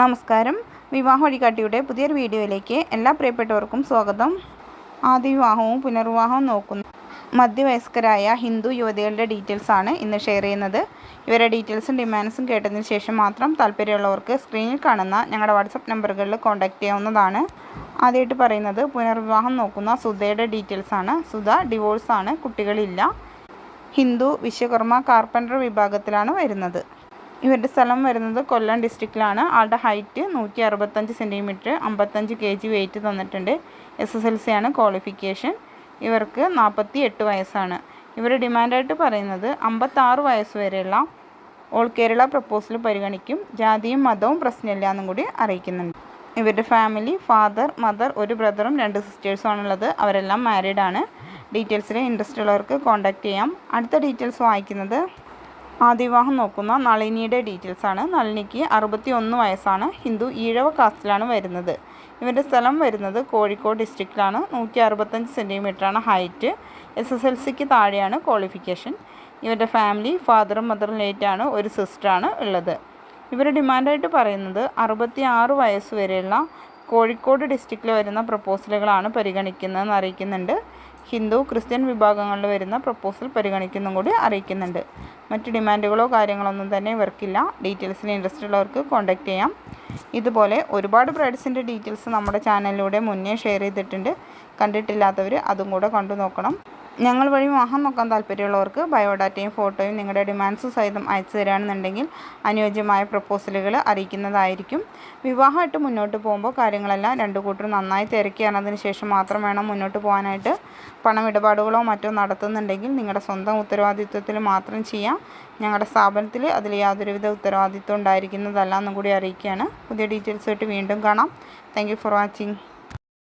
നമസ്കാരം. വിവാഹ വഴികാട്ടിയുടെ പുതിയൊരു വീഡിയോയിലേക്ക് എല്ലാ പ്രിയപ്പെട്ടവർക്കും സ്വാഗതം. ആദ്യ വിവാഹവും പുനർവിവാഹവും നോക്കുന്ന മധ്യവയസ്കരായ ഹിന്ദു യുവതികളുടെ ഡീറ്റെയിൽസ് ആണ് ഇന്ന് ഷെയർ ചെയ്യുന്നത്. ഇവരുടെ ഡീറ്റെയിൽസും ഡിമാൻഡ്സും കേട്ടതിന് ശേഷം മാത്രം താല്പര്യമുള്ളവർക്ക് സ്ക്രീനിൽ കാണുന്ന ഞങ്ങളുടെ വാട്സപ്പ് നമ്പറുകളിൽ കോൺടാക്റ്റ് ചെയ്യാവുന്നതാണ്. ആദ്യമായിട്ട് പറയുന്നത് പുനർവിവാഹം നോക്കുന്ന സുധയുടെ ഡീറ്റെയിൽസ് ആണ്. സുധ ഡിവോഴ്സാണ് കുട്ടികളില്ല. ഹിന്ദു വിശ്വകർമ്മ കാർപ്പന്റർ വിഭാഗത്തിലാണ് വരുന്നത്. ഇവരുടെ സ്ഥലം വരുന്നത് കൊല്ലം ഡിസ്ട്രിക്റ്റിലാണ് ആളുടെ ഹൈറ്റ് നൂറ്റി അറുപത്തഞ്ച് സെന്റിമീറ്റർ അമ്പത്തഞ്ച് കെ ജി വെയിറ്റ് തന്നിട്ടുണ്ട്. എസ് എസ് എൽ സി ആണ് ക്വാളിഫിക്കേഷൻ ഇവർക്ക് നാൽപ്പത്തി എട്ട് വയസ്സാണ് ഇവർ ഡിമാൻഡായിട്ട് പറയുന്നത് അമ്പത്താറ് വയസ്സ് വരെയുള്ള ഓൾ കേരള പ്രപ്പോസൽ പരിഗണിക്കും. ജാതിയും മതവും പ്രശ്നമില്ല എന്നും കൂടി അറിയിക്കുന്നുണ്ട്. ഇവരുടെ ഫാമിലി ഫാദർ മദർ ഒരു ബ്രദറും രണ്ട് സിസ്റ്റേഴ്സും ആണുള്ളത്. അവരെല്ലാം മാരീഡാണ് ഡീറ്റെയിൽസിൽ ഇൻട്രസ്റ്റ് ഉള്ളവർക്ക് കോൺടാക്റ്റ് ചെയ്യാം. അടുത്ത ഡീറ്റെയിൽസ് വായിക്കുന്നത് ആദിവിവാഹം നോക്കുന്ന നളിനിയുടെ ഡീറ്റെയിൽസ് ആണ്. നളിനിക്ക് അറുപത്തി ഒന്ന് വയസ്സാണ്. ഹിന്ദു ഈഴവ കാസ്റ്റിലാണ് വരുന്നത്. ഇവരുടെ സ്ഥലം വരുന്നത് കോഴിക്കോട് ഡിസ്ട്രിക്റ്റിലാണ് നൂറ്റി അറുപത്തഞ്ച് സെന്റിമീറ്ററാണ് ഹൈറ്റ് എസ് എസ് എൽ സിക്ക് താഴെയാണ് ക്വാളിഫിക്കേഷൻ ഇവരുടെ ഫാമിലി ഫാദറും മദറും ലേറ്റാണ് ഒരു സിസ്റ്ററാണ് ഉള്ളത്. ഇവർ ഡിമാൻഡായിട്ട് പറയുന്നത് അറുപത്തി ആറ് വയസ്സ് വരെയുള്ള കോഴിക്കോട് ഡിസ്ട്രിക്റ്റിൽ വരുന്ന പ്രപ്പോസലുകളാണ് പരിഗണിക്കുന്നതെന്ന് അറിയിക്കുന്നുണ്ട്. ഹിന്ദു ക്രിസ്ത്യൻ വിഭാഗങ്ങളിൽ വരുന്ന പ്രപ്പോസൽ പരിഗണിക്കുന്നതും കൂടി അറിയിക്കുന്നുണ്ട്. മറ്റ് ഡിമാൻഡുകളോ കാര്യങ്ങളൊന്നും തന്നെ ഇവർക്കില്ല. ഡീറ്റെയിൽസിന് ഇൻട്രസ്റ്റ് ഉള്ളവർക്ക് കോൺടാക്റ്റ് ചെയ്യാം. ഇതുപോലെ ഒരുപാട് ബ്രൈഡ്സിന്റെ ഡീറ്റെയിൽസ് നമ്മുടെ ചാനലിലൂടെ മുന്നേ ഷെയർ ചെയ്തിട്ടുണ്ട്. കണ്ടിട്ടില്ലാത്തവർ അതും കൂടെ കണ്ടു നോക്കണം. ഞങ്ങൾ വഴി വാഹം നോക്കാൻ താല്പര്യമുള്ളവർക്ക് ബയോഡാറ്റയും ഫോട്ടോയും നിങ്ങളുടെ ഡിമാൻഡ്സ് സഹിതം അയച്ചു തരികയാണെന്നുണ്ടെങ്കിൽ അനുയോജ്യമായ പ്രപ്പോസലുകൾ അറിയിക്കുന്നതായിരിക്കും. വിവാഹമായിട്ട് മുന്നോട്ട് പോകുമ്പോൾ കാര്യങ്ങളെല്ലാം രണ്ടു കൂട്ടരും നന്നായി തിരക്കി അറിഞ്ഞതിന് ശേഷം മാത്രം വേണം മുന്നോട്ട് പോകാനായിട്ട്. പണമിടപാടുകളോ മറ്റോ നടത്തുന്നുണ്ടെങ്കിൽ നിങ്ങളുടെ സ്വന്തം ഉത്തരവാദിത്വത്തിൽ മാത്രം ചെയ്യാം. ഞങ്ങളുടെ സ്ഥാപനത്തിൽ അതിൽ യാതൊരുവിധ ഉത്തരവാദിത്വം ഉണ്ടായിരിക്കുന്നതല്ല എന്നും കൂടി അറിയിക്കുകയാണ്. പുതിയ ഡീറ്റെയിൽസ് ആയിട്ട് വീണ്ടും കാണാം. Thank for watching